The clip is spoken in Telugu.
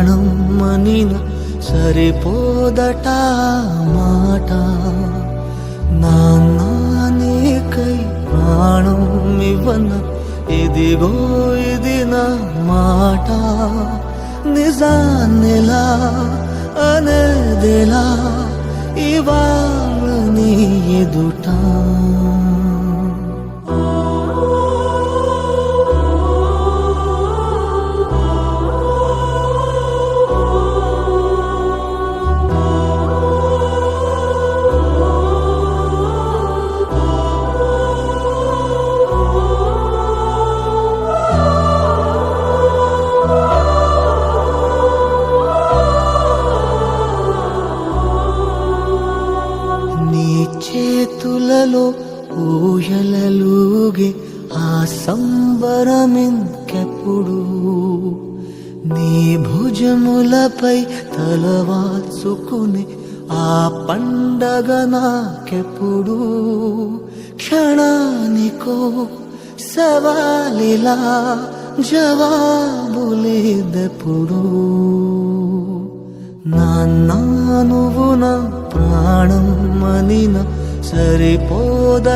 ప్రాణం మనిన సరిపోదట మాట. నాన్న ప్రాణం ఇవ్వన ఇదిగో ఇది నా మాట. నిజాన్నిలా అనేదిలా ఇవాళ నీ ఎదుటా. చేతులలో ఊయలలుగే ఆ సంబరమింకెప్పుడు? నీ భుజములపై తలవాచుకుని ఆ పండగ నాకెప్పుడు? క్షణానికో సవాలిలా జవాబులేదెప్పుడు? నాన్న నువ్వు నా ప్రాణం మనినా సరిపోద